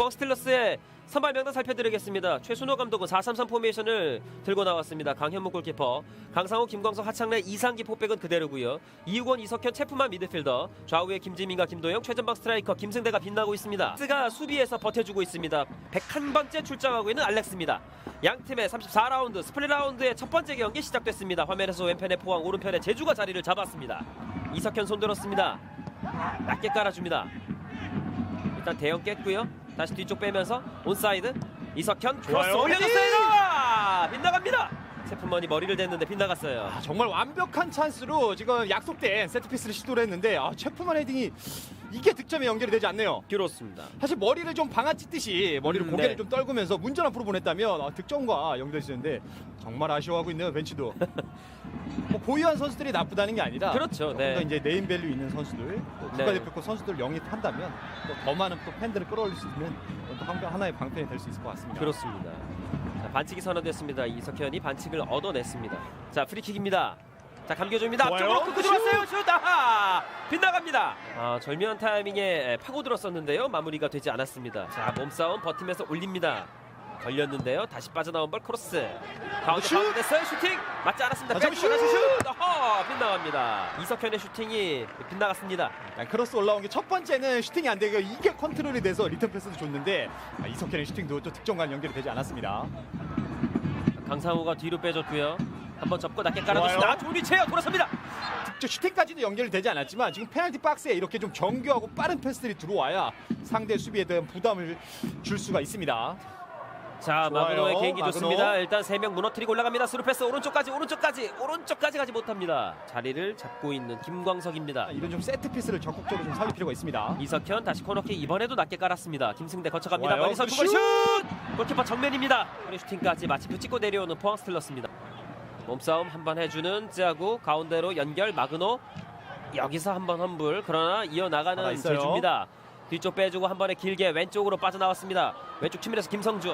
포항 스틸러스의 선발 명단 살펴드리겠습니다. 최순호 감독은 4-3-3 포메이션을 들고 나왔습니다. 강현무 골키퍼, 강상호, 김광석, 하창래, 이상기 포백은 그대로고요. 이우건, 이석현, 체프만 미드필더, 좌우에 김지민과 김도영, 최전방 스트라이커 김승대가 빛나고 있습니다. 스가 수비에서 버텨주고 있습니다. 101번째 출장하고 있는 알렉스입니다. 양 팀의 34라운드 스플릿 라운드의 첫 번째 경기 시작됐습니다. 화면에서 왼편에 포항, 오른편에 제주가 자리를 잡았습니다. 이석현 손들었습니다. 낮게 깔아줍니다. 일단 대형 깼고요. 다시 뒤쪽 빼면서 온사이드 이석현 크로스 좋아요. 올려줬어요. 아, 빗나갑니다. 세프먼이 머리를 댔는데 빗나갔어요. 아, 정말 완벽한 찬스로 지금 약속된 세트피스를 시도를 했는데 아, 체프만 헤딩이 이게 득점에 연결이 되지 않네요. 그렇습니다. 사실 머리를 좀 방아 찢듯이 머리를 음, 고개를 네. 좀 떨구면서 문전 앞으로 보냈다면 아, 득점과 연결이 있었는데 정말 아쉬워하고 있네요 벤치도. 뭐 보유한 선수들이 나쁘다는 게 아니라 그렇죠, 조금 네. 더 이제 네임밸류 있는 선수들 또 네. 국가대표급 선수들 영입한다면 또 더 많은 또 팬들을 끌어올릴 수 있는 또 한- 하나의 방편이 될 수 있을 것 같습니다. 그렇습니다. 자, 반칙이 선언됐습니다. 이석현이 반칙을 얻어냈습니다. 자 프리킥입니다. 자 감겨줍니다. 좋아요. 앞쪽으로 끄고 들어왔어요. 슛! 아하! 빗나갑니다. 아, 절묘한 타이밍에 파고들었었는데요. 마무리가 되지 않았습니다. 자 몸싸움 버티면서 올립니다. 걸렸는데요. 다시 빠져나온 볼 크로스. 가운데 슛! 가운데 됐어요. 슈팅 맞지 않았습니다. 다시 슛! 슛! 어허! 빗나갑니다. 이석현의 슈팅이 빗나갔습니다. 일단 크로스 올라온 게 첫 번째는 슈팅이 안 되고 이게 컨트롤이 돼서 리턴 패스도 줬는데 아, 이석현의 슈팅도 또 득점과 연결이 되지 않았습니다. 강상우가 뒤로 빼줬고요. 한번 접고 낮게 깔아줬습니다. 좋은 위치에요. 돌아섭니다. 저 슈팅까지도 연결이 되지 않았지만 지금 페널티 박스에 이렇게 좀 정교하고 빠른 패스들이 들어와야 상대 수비에 대한 부담을 줄 수가 있습니다. 자. 마그노의 개인기 마그노. 좋습니다. 일단 세 명 무너뜨리고 올라갑니다. 스루 패스 오른쪽까지 오른쪽까지 오른쪽까지 가지 못합니다. 자리를 잡고 있는 김광석입니다. 아, 이런 좀 세트 피스를 적극적으로 좀 살릴 필요가 있습니다. 이석현 다시 코너킥 이번에도 낮게 깔았습니다. 김승대 거쳐갑니다. 좋아요. 멀리서 슛! 두번 슛! 골키퍼 정면입니다. 프리 슈팅까지 마침표 찍고 내려오는 포항 스틸러스입니다. 몸싸움 한번 해주는 쯔아구 가운데로 연결 마그노 여기서 한번 험불 그러나 이어나가는. 제주입니다. 뒤쪽 빼주고 한 번에 길게 왼쪽으로 빠져나왔습니다. 왼쪽 측면에서 김성주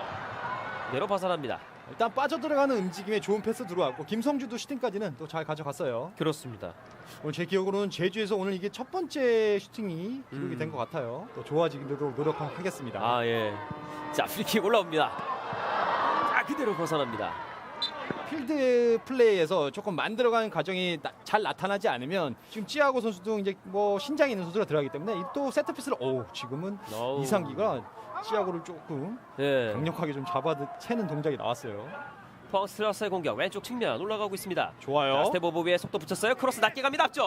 그대로 벗어납니다. 일단 빠져들어가는 움직임에 좋은 패스 들어왔고 김성주도 슈팅까지는 또 잘 가져갔어요. 그렇습니다. 오늘 제 기억으로는 제주에서 오늘 이게 첫 번째 슈팅이 기록이 음. 된것 같아요. 또 좋아지기도 노력하겠습니다. 아 예. 자 프리킥 올라옵니다. 자 그대로 벗어납니다. 필드 플레이에서 조금 만들어가는 과정이 나- 잘 나타나지 않으면 지금 찌아고 선수도 이제 뭐 신장이 있는 선수가 들어가기 때문에 이또 세트 피스를 오 지금은 어우. 이상기가 찌아고를 조금 예. 강력하게 좀 잡아 채는 동작이 나왔어요. 포항 스트라스의 공격 왼쪽 측면 올라가고 있습니다. 자, 좋아요. 스테보브 위에 속도 붙였어요. 크로스 낮게 갑니다. 앞쪽.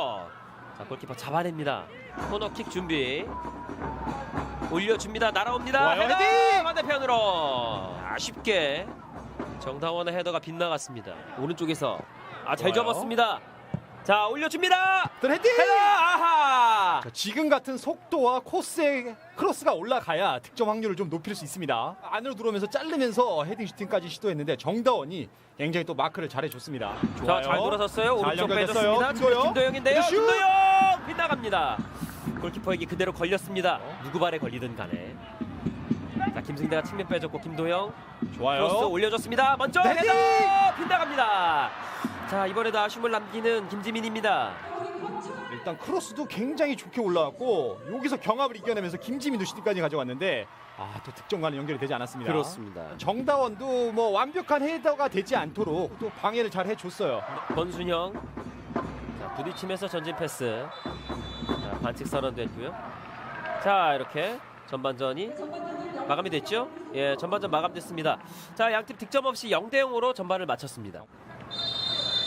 자 골키퍼 잡아냅니다. 코너킥 준비. 올려줍니다. 날아옵니다. 헤딩! 반대편으로 아쉽게 정다원의 헤더가 빗나갔습니다. 오른쪽에서 아 잘 좋아요. 접었습니다. 자 올려줍니다. 또 헤딩! 헤더 아하. 자, 지금 같은 속도와 코스의 크로스가 올라가야 득점 확률을 좀 높일 수 있습니다. 안으로 들어오면서 자르면서 헤딩 슈팅까지 시도했는데 정다원이 굉장히 또 마크를 잘해줬습니다. 자, 잘 돌아섰어요. 잘 오른쪽 연결됐어요. 빼줬습니다. 김도영. 김도영인데요. 슛! 김도영 빗나갑니다. 골키퍼에게 그대로 걸렸습니다. 누구 발에 걸리든 간에. 자, 김승대가 측면 빼줬고 김도영 좋아요. 크로스 올려줬습니다. 먼저 헤딩! 헤더 빗나갑니다. 자, 이번에도 아쉬움을 남기는 김지민입니다. 일단 크로스도 굉장히 좋게 올라왔고 여기서 경합을 이겨내면서 김지민도 슈팅까지 가져왔는데 아또 득점과는 연결이 되지 않았습니다. 그렇습니다. 정다원도 뭐 완벽한 헤더가 되지 않도록 또 방해를 잘 해줬어요. 권순형 자, 부딪히면서 전진 패스. 자, 반칙 선언됐고요. 자, 이렇게 전반전이 마감이 됐죠? 예, 전반전 마감됐습니다. 자, 양팀 득점 없이 0대 0으로 전반을 마쳤습니다.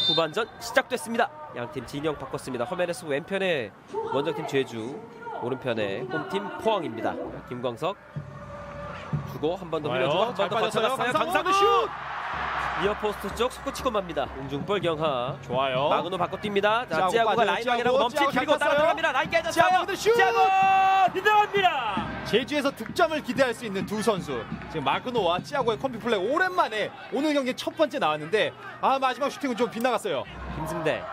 후반전 시작됐습니다. 양팀 진영 바꿨습니다. 화면에서 왼편에 원정팀 제주, 오른편에 홈팀 포항입니다. 김광석 주고 한 번 더. 흘려주고 한번잘 더. 거쳐갔어요. 강상우 슛! 니어 포스트 쪽 속구치고 맙니다. 웅중볼 경하. 좋아요. 마그노 바꿔 뜁니다. 자, 찌아고 찌아고가 빠져요. 라인 확인하고 찌아고, 넘치 그리고 잘 따라. 들어갑니다. 라인 깨졌어요. 찌아고 빗나갑니다. 제주에서 득점을 기대할 수 있는 두 선수 지금 마그노와 찌아고의 콤비 플레이 오랜만에 오늘 경기 첫 번째 나왔는데 아 마지막 슈팅은 좀 빗나갔어요. 김승대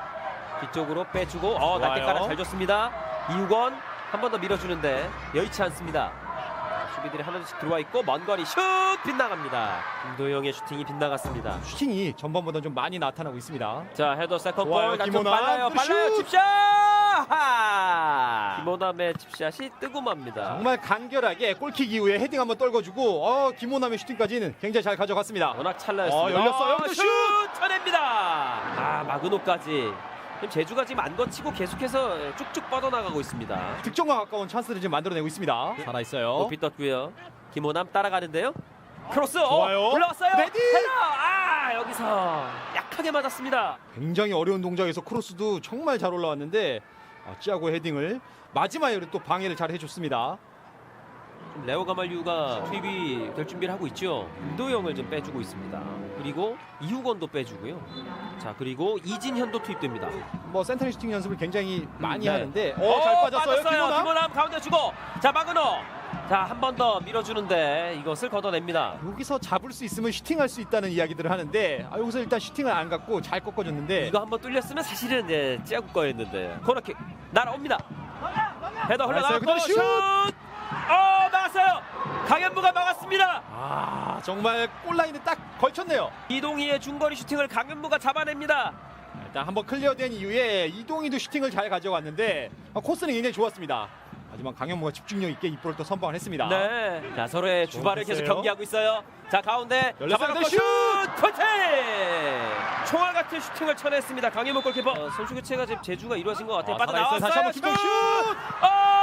뒤쪽으로 빼주고 어 낮게. 깔아 잘 줬습니다. 이우건 한 번 더 밀어주는데 여의치 않습니다. 수비들이 하나씩 들어와 있고 먼 거리 슛 빗나갑니다. 김도영의 슈팅이 빗나갔습니다. 슈팅이 전반보다 좀 많이 나타나고 있습니다. 자 헤더 세컨 좋아요, 김호남. 빨라요 또 빨라요 슛! 칩샷 하! 김호남의 칩샷이 뜨고 맙니다. 정말 간결하게 골킥 이후에 헤딩 한번 떨궈주고 어, 김호남의 슈팅까지는 굉장히 잘 가져갔습니다. 워낙 찰나였습니다. 어, 열렸어요. 또 슛! 쳐냅니다. 아 마그노까지. 제주가 지금 안 거치고 계속해서 쭉쭉 뻗어나가고 있습니다. 득점과 가까운 찬스를 지금 만들어내고 있습니다. 살아있어요. 높이 떴고요. 김호남 따라가는데요. 크로스 좋아요. 어, 올라왔어요. 레디! 헤더! 아 여기서 약하게 맞았습니다. 굉장히 어려운 동작에서 크로스도 정말 잘 올라왔는데 어, 찌아고 헤딩을 마지막에 또 방해를 잘 해줬습니다. 좀 레오 가말류가 투입이 될 준비를 하고 있죠. 임도영을 좀 빼주고 있습니다. 그리고 이후건도 빼주고요. 자 그리고 이진현도 투입됩니다. 뭐 센터링 슈팅 연습을 굉장히 많이 네. 하는데 어, 잘 빠졌어요. 김호남. 김호남 가운데 주고 자 마그노 자 한 번 더 밀어주는데 이것을 걷어냅니다. 여기서 잡을 수 있으면 슈팅할 수 있다는 이야기들을 하는데 아, 여기서 일단 슈팅을 안 갖고 잘 꺾어줬는데 이거 한 번 뚫렸으면 사실은 이제 찌아구 거였는데 코너킥 날아옵니다. 헤더 그대로 슛! 슛! 어 막았어요. 강현무가 막았습니다. 아 정말 골라인에 딱 걸쳤네요. 이동희의 중거리 슈팅을 강현무가 잡아냅니다. 일단 한번 클리어된 이후에 이동희도 슈팅을 잘 가져갔는데 어, 코스는 굉장히 좋았습니다. 하지만 강현무가 집중력 있게 이볼을 또 선방을 했습니다. 네. 자 서로의 주발을 계속. 경기하고 있어요. 자 가운데 열렸어요. 잡아놓고 슛! 슛! 포팅! 총알 같은 슈팅을 쳐냈습니다. 강현무 골키퍼. 어, 선수 교체가 지금 제주가 이루어진 것 같아요. 아, 빠져나왔어요. 살아있어요. 다시 한번 김동 슛! 어.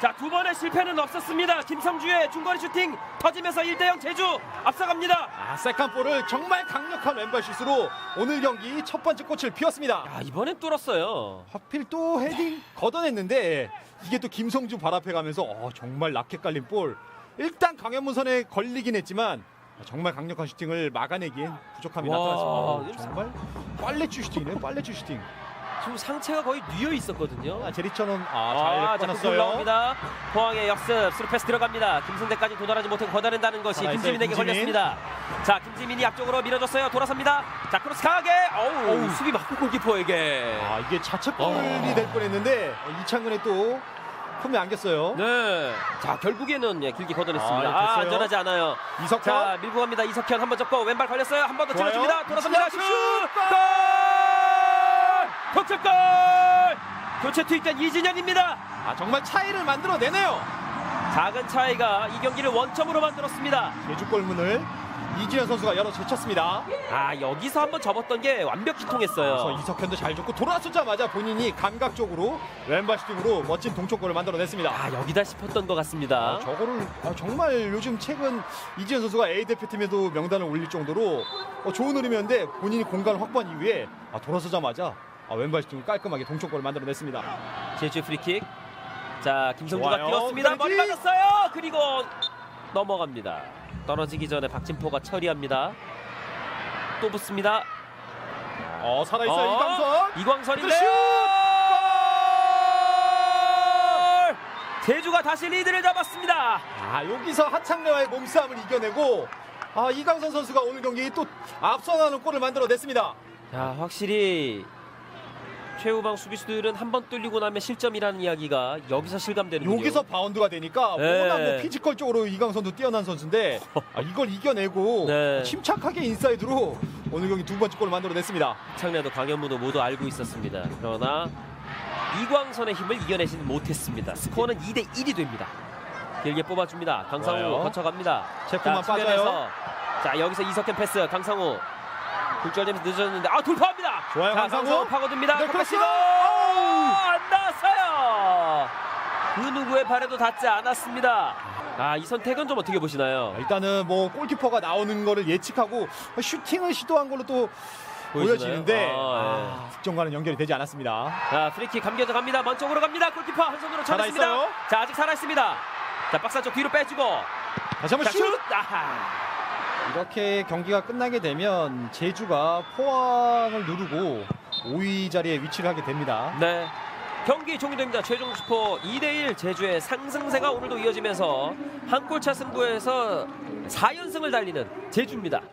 자 두 번의 실패는 없었습니다. 김성주의 중거리 슈팅 터지면서 1대0 제주 앞서갑니다. 아 세컨볼을 정말 강력한 왼발 슛으로 오늘 경기 첫 번째 꽃을 피웠습니다. 아 이번엔 뚫었어요. 하필 또 헤딩 걷어냈는데 이게 또 김성주 발 앞에 가면서 어, 정말 라켓 깔린 볼. 일단 강현문 선에 걸리긴 했지만 정말 강력한 슈팅을 막아내기엔 부족함이 와, 나타났습니다. 어, 정말 빨래추 슈팅이네요. 빨래추 슈팅. 지금 상체가 거의 뉘어 있었거든요. 아, 제리처는 아, 아, 잘 자, 끊었어요. 올라옵니다. 포항의 역습 스루 패스 들어갑니다. 김승대까지 도달하지 못하고 걷어낸다는 것이 살아있어요, 김지민에게 김지민. 걸렸습니다. 자, 김지민이 앞쪽으로 밀어줬어요. 돌아섭니다. 자, 크로스 강하게. 어우, 어우. 수비 막고 골키퍼에게. 아 이게 자책골이 어. 될 뻔했는데 이창근이 또 품에 안겼어요. 네. 자, 결국에는 예, 길게 걷어냈습니다. 아, 아, 됐어요. 안전하지 않아요. 이석현 자, 밀고 갑니다. 이석현 한 번 접고 왼발 걸렸어요. 한 번 더 좋아요. 찔러줍니다. 돌아섭니다. 슛! 슛! 골! 독특골! 교체 투입된 이진현입니다. 아 정말 차이를 만들어내네요. 작은 차이가 이 경기를 원점으로 만들었습니다. 제주 골문을 이진현 선수가 열어 제쳤습니다. 아 여기서 한번 접었던 게 완벽히 그래서 통했어요. 이석현도 잘 줬고 돌아서자마자 본인이 감각적으로 왼발 슈팅으로 멋진 동쪽골을 만들어냈습니다. 아 여기다 싶었던 것 같습니다. 아, 저거를 아, 정말 요즘 최근 이지현 선수가 A 대표팀에도 명단을 올릴 정도로 어, 좋은 흐름이었는데 본인이 공간을 확보한 이후에 아, 돌아서자마자 아, 왼발 슈팅을 깔끔하게 동쪽골을 만들어냈습니다. 제주 프리킥. 자 김성주가. 뛰었습니다. 머리. 맞았어요. 그리고 넘어갑니다. 떨어지기 전에 박진포가 처리합니다. 또 붙습니다. 어 살아있어요 어, 이강선. 이광선인데 슛! 제주가 다시 리드를 잡았습니다. 아 여기서 하창래와의 몸싸움을 이겨내고 아 이강선 선수가 오늘 경기 또 앞서나는 골을 만들어냈습니다. 자 확실히 최후방 수비수들은 한 번 뚫리고 나면 실점이라는 이야기가 여기서 실감되는군요. 여기서 바운드가 되니까 네. 워낙 뭐 피지컬적으로 이강선도 뛰어난 선수인데 아, 이걸 이겨내고 네. 침착하게 인사이드로 오늘 경기 두 번째 골을 만들어냈습니다. 창래도 강현무도 모두 알고 있었습니다. 그러나 이광선의 힘을 이겨내지는 못했습니다. 스코어는 2대 1이 됩니다. 길게 뽑아줍니다. 강상우. 거쳐갑니다. 측면에서. 빠져요. 자 여기서 이석현 패스 강상우 굴절되면서 늦었는데 아 돌파합니다. 좋아요, 자, 강상우. 파고듭니다. 네, 컵백 크로스! 시도 안 나왔어요. 그 누구의 발에도 닿지 않았습니다. 아 이 선택은 좀 어떻게 보시나요? 일단은 뭐 골키퍼가 나오는 거를 예측하고 슈팅을 시도한 걸로 또 보여지나요? 보여지는데 아, 아, 득점과는 연결이 되지 않았습니다. 자 프리킥 감겨져 갑니다. 먼 쪽으로 갑니다. 골키퍼 한 손으로 쳐냈습니다. 자 아직 살아 있습니다. 자 박스 안쪽 뒤로 빼주고 다시 한번 자 슛! 슛! 아하. 이렇게 경기가 끝나게 되면 제주가 포항을 누르고 5위 자리에 위치를 하게 됩니다. 네. 경기 종료됩니다. 최종 스포 2대1 제주의 상승세가 오늘도 이어지면서 한 골차 승부에서 4연승을 달리는 제주입니다.